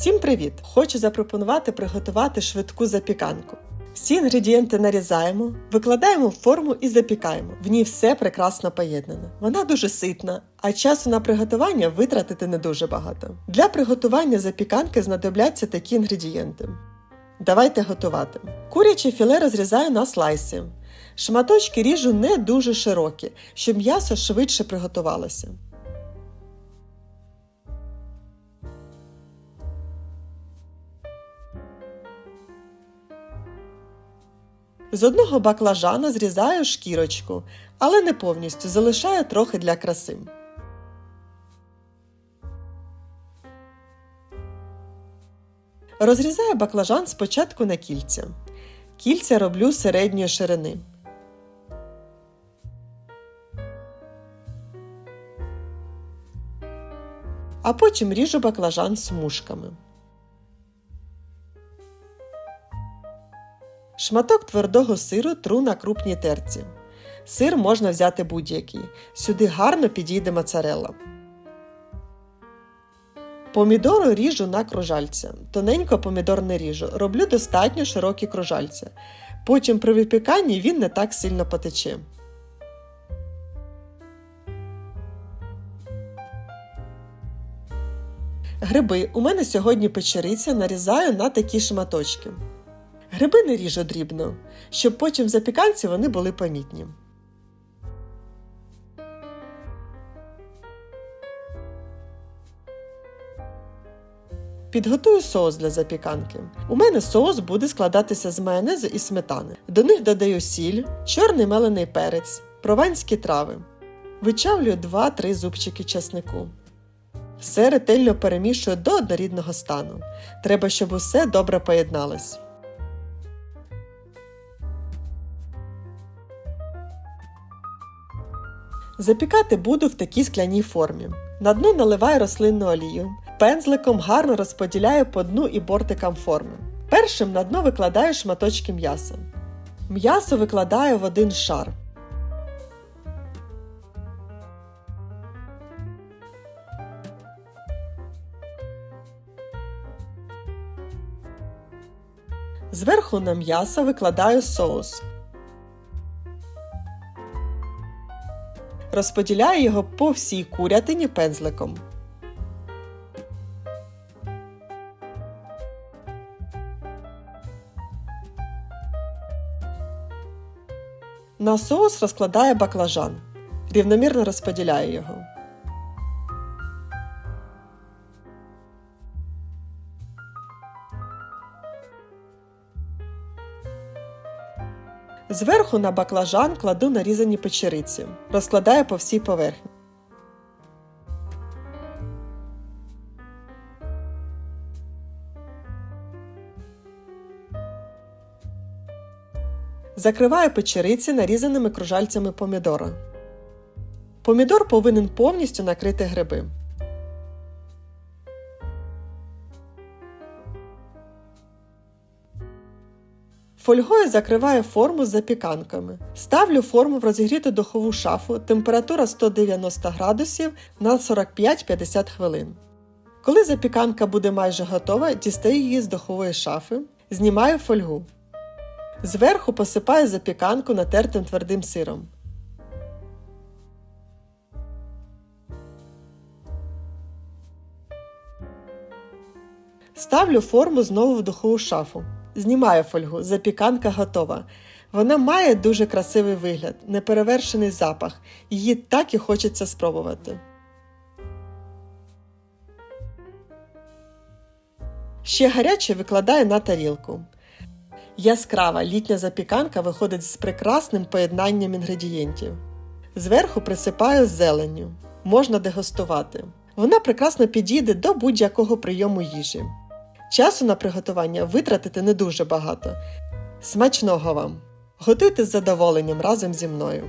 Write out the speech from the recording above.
Всім привіт! Хочу запропонувати приготувати швидку запіканку. Всі інгредієнти нарізаємо, викладаємо в форму і запікаємо. В ній все прекрасно поєднане. Вона дуже ситна, а часу на приготування витратити не дуже багато. Для приготування запіканки знадобляться такі інгредієнти. Давайте готувати. Куряче філе розрізаю на слайси. Шматочки ріжу не дуже широкі, щоб м'ясо швидше приготувалося. З одного баклажана зрізаю шкірочку, але не повністю залишаю трохи для краси. Розрізаю баклажан спочатку на кільця. Кільця роблю середньої ширини. А потім ріжу баклажан смужками. Шматок твердого сиру тру на крупній терці. Сир можна взяти будь-який. Сюди гарно підійде моцарелла. Помідори ріжу на кружальця. Тоненько помідор не ріжу. Роблю достатньо широкі кружальця. Потім при випіканні він не так сильно потече. Гриби. У мене сьогодні печериця нарізаю на такі шматочки. Гриби не ріжу дрібно, щоб потім в запіканці вони були помітні. Підготую соус для запіканки. У мене соус буде складатися з майонезу і сметани. До них додаю сіль, чорний мелений перець, прованські трави. Вичавлюю 2-3 зубчики часнику. Все ретельно перемішую до однорідного стану. Треба, щоб усе добре поєдналось. Запікати буду в такій скляній формі. На дно наливаю рослинну олію. Пензликом гарно розподіляю по дну і бортикам форми. Першим на дно викладаю шматочки м'яса. М'ясо викладаю в один шар. Зверху на м'ясо викладаю соус. Розподіляю його по всій курятині пензликом. На соус розкладаю баклажан. Рівномірно розподіляю його. Зверху на баклажан кладу нарізані печериці. Розкладаю по всій поверхні. Закриваю печериці нарізаними кружальцями помідора. Помідор повинен повністю накрити гриби. Фольгою закриваю форму з запіканками. Ставлю форму в розігріту духову шафу, температура 190 градусів на 45-50 хвилин. Коли запіканка буде майже готова, дістаю її з духової шафи, знімаю фольгу. Зверху посипаю запіканку натертим твердим сиром. Ставлю форму знову в духову шафу. Знімаю фольгу, запіканка готова. Вона має дуже красивий вигляд, неперевершений запах. Її так і хочеться спробувати. Ще гаряче викладаю на тарілку. Яскрава літня запіканка виходить з прекрасним поєднанням інгредієнтів. Зверху присипаю зеленню. Можна дегустувати. Вона прекрасно підійде до будь-якого прийому їжі. Часу на приготування витратити не дуже багато. Смачного вам! Готуйте з задоволенням разом зі мною.